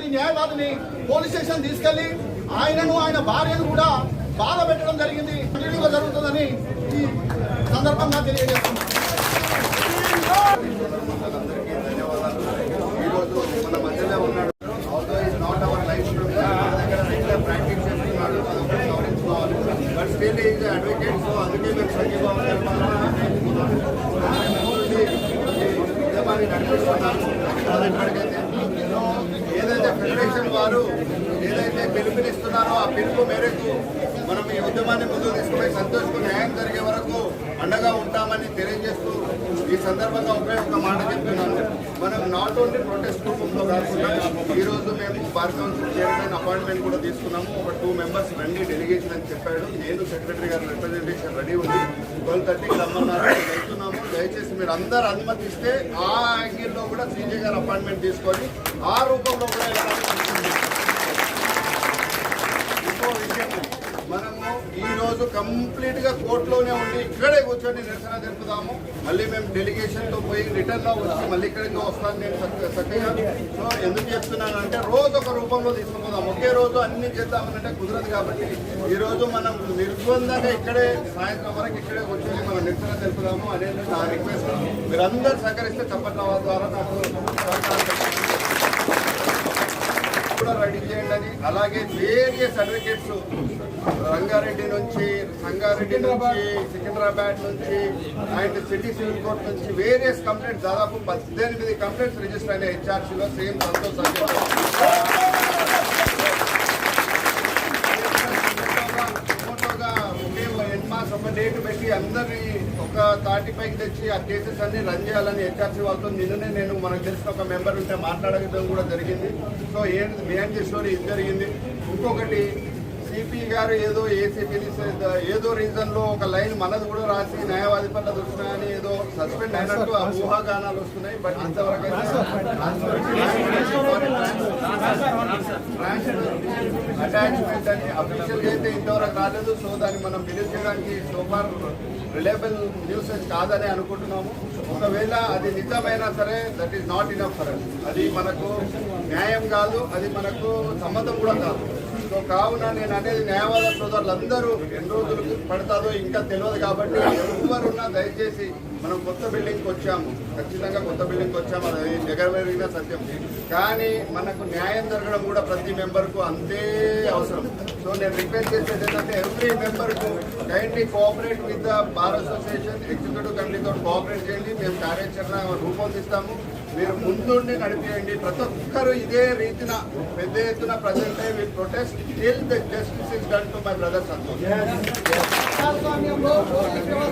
ఉన్నటువంటి న్యాయవాదిని police station తీసుకెళ్ళి ఆయనను ఆయన భార్యను కూడా బాధ పెట్టడం జరిగింది. కంటిన్యూగా జరుగుతుందని ఈ సందర్భంగా తెలియజేస్తున్నాం. అందరికీ మన ఉన్నాడు not our life practice but advocate so అందుకే మేము సంఘీభావం ఉద్యమాన్ని నడిపిస్తున్నాము అది ఎప్పటికైతే సో ఏదైతే ఫెడరేషన్ వారు ఏదైతే పిలుపునిస్తున్నారో ఆ పిలుపు మేరకు మనం ఈ ఉద్యమాన్ని ముందుకు తీసుకుపోయి సంతోష్కు న్యాయం జరిగే వరకు అండగా ఉంటామని తెలియజేస్తూ ఈ సందర్భంగా ఒకే ఒక మాట చెప్తున్నాను. మనం నాట్ ఓన్లీ ప్రొటెస్ట్ రూపంలో కాకుండా ఈరోజు మేము బార్ కౌన్సిల్ చైర్మన్ అపాయింట్మెంట్ కూడా తీసుకున్నాము. ఒక టూ మెంబర్స్ రండి డెలిగేషన్ అని చెప్పాడు. నేను సెక్రటరీ గారు రిప్రజెంటేషన్ రెడీ ఉంది. ట్వెల్వ్ థర్టీకి రమ్మన్నారు. వెళ్తున్నాము. దయచేసి మీరు అందరు అనుమతిస్తే ఆ యాంగిల్లో కూడా సీజే గారు అపాయింట్మెంట్ తీసుకొని ఆ రూపంలో కూడా ఇంకో విషయం. మనము ఈరోజు కంప్లీట్గా కోర్టులోనే ఉండి ఇక్కడే కూర్చొని నిరసన జరుపుదాము. మళ్ళీ మేము డెలిగేషన్తో పోయి రిటర్న్లో వచ్చి మళ్ళీ ఇక్కడికి వస్తాను నేను చక్కగా సో ఎందుకు చెప్తున్నాను అంటే రోజు ఒక రూపంలో తీసుకుపోదాం. ఒకే రోజు అన్ని చేద్దామనంటే కుదరదు కాబట్టి ఈరోజు మనం నిర్బంధంగా ఇక్కడే సాయంత్రం వరకు ఇక్కడే కూర్చొని మనం నిరసన జరుపుదాము. అనేది నా రిక్వెస్ట్ మీరందరూ సహకరిస్తే చప్పట్ల ద్వారా నాకు సహకారం కూడా రెడీ చేయండి అని అలాగే వేరియస్ సర్టిఫికేట్స్ రంగారెడ్డి నుంచి సంగారెడ్డి నుంచి సికింద్రాబాద్ నుంచి అండ్ సిటీ సివిల్ కోర్ట్ నుంచి వేరియస్ కంప్లైంట్స్ దాదాపు పద్దెనిమిది కంప్లైంట్స్ రిజిస్టర్ అయినాయి హెచ్ఆర్సీలో. సేమ్ సంతోష్ ఒక డేట్ పెట్టి అందరినీ ఒక తాటి పైకి తెచ్చి ఆ కేసెస్ అన్ని రన్ చేయాలని హెచ్ఆర్సీ వాళ్ళతో నిన్ననే నేను మనకు తెలిసిన ఒక మెంబర్ ఉంటే మాట్లాడడం కూడా జరిగింది. సో ఏంటి బియాండ్ స్టోరీ ఇది జరిగింది? ఇంకొకటి సిపి గారు ఏదో ఏసీపీ ఏదో రీజన్లో ఒక లైన్ మనది కూడా రాసి న్యాయవాది పట్ల దృష్టి ఏదో సస్పెండ్ అయినట్టు ఆ ఊహాగానాలు వస్తున్నాయి. బట్ ఇంతవరకు అటాచ్మెంట్ అని అఫీషియల్ అయితే ఇంతవరకు రాలేదు. సో దాన్ని మనం బిలీవ్ చేయడానికి సోఫార్ రిలయబుల్ న్యూస్ కాదని అనుకుంటున్నాము. ఒకవేళ అది నిజమైనా సరే that is not enough for అది మనకు న్యాయం కాదు. అది మనకు సమ్మతం కూడా కాదు. సో కావున నేను అనేది న్యాయవాద సోదరులందరూ ఎన్ని రోజులు పడతాదో ఇంకా తెలియదు కాబట్టి ఎవరున్నా దయచేసి మనం కొత్త బిల్డింగ్కి వచ్చాము. ఖచ్చితంగా కొత్త బిల్డింగ్కి వచ్చాము. అది జగమెరిగిన సత్యం. కానీ మనకు న్యాయం జరగడం కూడా ప్రతి మెంబర్కు అంతే అవసరం. సో నేను రిక్వెస్ట్ చేసేది ఏంటంటే every మెంబర్కు kindly cooperate with the bar association executive కమిటీతో cooperate చేయండి. మేము కార్యాచరణ రూపొందిస్తాము. మీరు ముందుండి నడిపియండి. ప్రతి ఒక్కరు ఇదే రీతిన పెద్ద ఎత్తున present will protest till the justice is done to my brother Santosh